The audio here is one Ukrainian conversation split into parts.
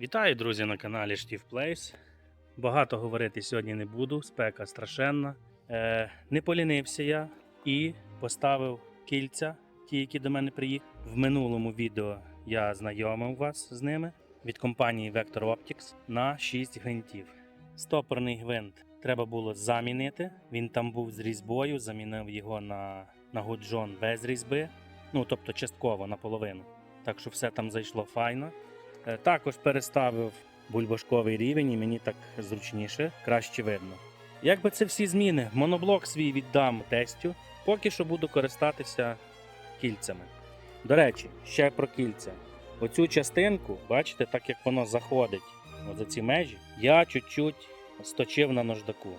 Вітаю, друзі, на каналі Штів Плейс. Багато говорити сьогодні не буду, спека страшенна. Е, не полінився я і поставив кільця, ті, які до мене приїхали. В минулому відео я знайомив вас з ними від компанії Vector Optics на 6 гвинтів. Стопорний гвинт треба було замінити. Він там був з різьбою, замінив його на, на гуджон без різьби. Ну, тобто частково наполовину. Так що все там зайшло файно. Е, Також переставив бульбашковий рівень і мені так зручніше, краще видно. Якби це всі зміни, моноблок свій віддам тестю, поки що буду користатися кільцями. До речі, ще про кільця. Оцю частинку, бачите, так як воно заходить за ці межі, я чуть-чуть сточив на наждаку.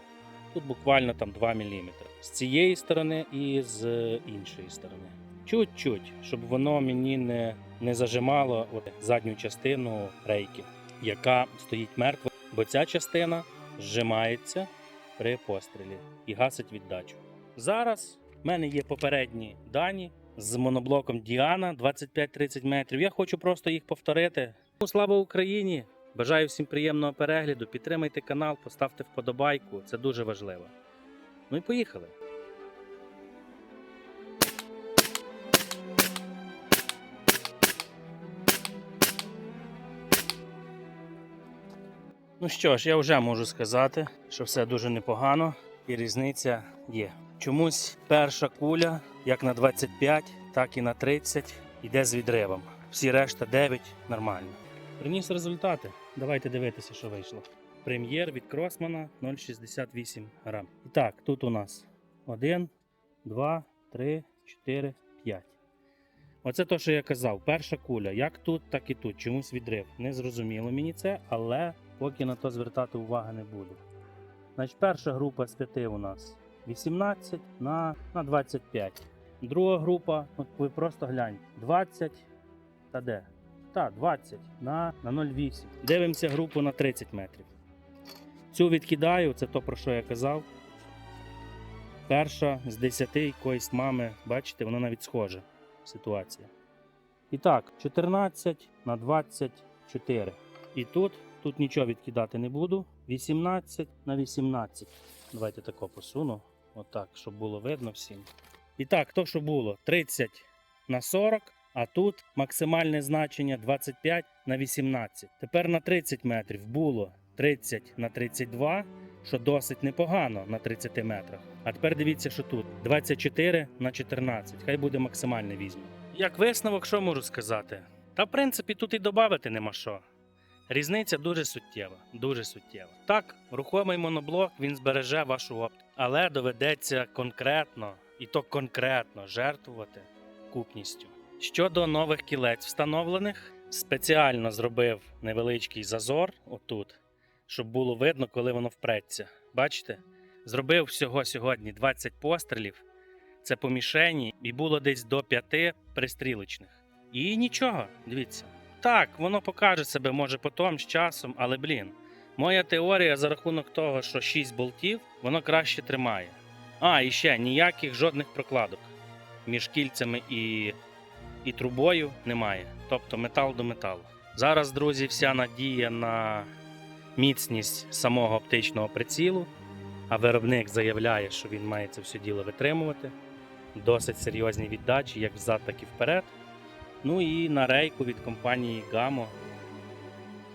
Тут буквально там 2 мм. З цієї сторони і з іншої сторони. Чуть-чуть, щоб воно мені не, не зажимало от задню частину рейки, яка стоїть мертва, бо ця частина зжимається при пострілі і гасить віддачу. Зараз в мене є попередні дані з моноблоком Діана 25-30 метрів. Я хочу просто їх повторити. Ну, Слава Україні! Бажаю всім приємного перегляду. Підтримайте канал, поставте вподобайку. Це дуже важливо. Ну і поїхали. Ну що ж, я вже можу сказати, що все дуже непогано і різниця є. Чомусь перша куля, як на 25, так і на 30, йде з відривом. Всі решта 9 нормально. Приніс результати. Давайте дивитися, що вийшло. Прем'єр від Кросмана 0,68 грам. І так, тут у нас 1, 2, 3, 4, 5. Оце то, що я казав. Перша куля, як тут, так і тут. Чомусь відрив. Не зрозуміло мені це, але поки на то звертати уваги не буду. Значить, перша група з 5 у нас 18 на, на 25. Друга група, от ви просто гляньте, 20 та де? Так, 20 на, на 0,8. Дивимося групу на 30 метрів. Цю відкидаю, це то, про що я казав. Перша з 10 якоїсь мами, бачите, вона навіть схожа ситуація. І так, 14 на 24. І тут, тут нічого відкидати не буду. 18 на 18. Давайте тако посуну. Отак, щоб було видно всім. І так, то, що було 30 на 40, а тут максимальне значення 25 на 18. Тепер на 30 метрів було 30 на 32, що досить непогано на 30 метрах. А тепер дивіться, що тут 24 на 14. Хай буде максимальне візьму. Як висновок, що можу сказати? Та в принципі тут і додати нема що. Різниця дуже суттєва, дуже суттєва. Так, рухомий моноблок він збереже вашу оптику, але доведеться конкретно і то конкретно жертвувати купністю. Щодо нових кілець встановлених, спеціально зробив невеличкий зазор отут, щоб було видно, коли воно впреться. Бачите? Зробив всього сьогодні 20 пострілів. Це по мішені, і було десь до 5 пристрілочних. І нічого, дивіться. Так, воно покаже себе може потім з часом, але блін. Моя теорія за рахунок того, що 6 болтів, воно краще тримає. А, і ще ніяких жодних прокладок між кільцями і, і трубою немає. Тобто метал до металу. Зараз, друзі, вся надія на міцність самого оптичного прицілу, а виробник заявляє, що він має це все діло витримувати. Досить серйозні віддачі, як взад, так і вперед. Ну і на рейку від компанії Gamo,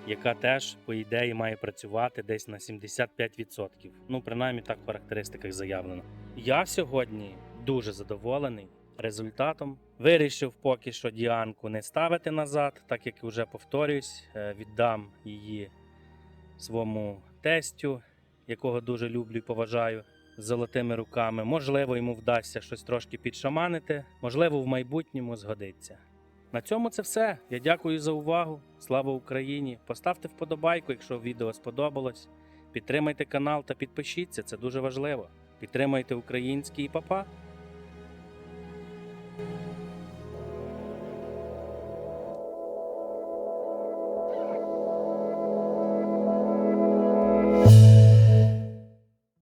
яка теж, по ідеї, має працювати десь на 75%. Ну, принаймні так в характеристиках заявлено. Я сьогодні дуже задоволений результатом. Вирішив поки що діанку не ставити назад, так як вже повторюсь, е, віддам її своєму тестю, якого дуже люблю і поважаю. З золотими руками. Можливо, йому вдасться щось трошки підшаманити, можливо, в майбутньому згодиться. На цьому це все. Я дякую за увагу. Слава Україні! Поставте вподобайку, якщо відео сподобалось. Підтримайте канал та підпишіться, це дуже важливо. Підтримайте український папа.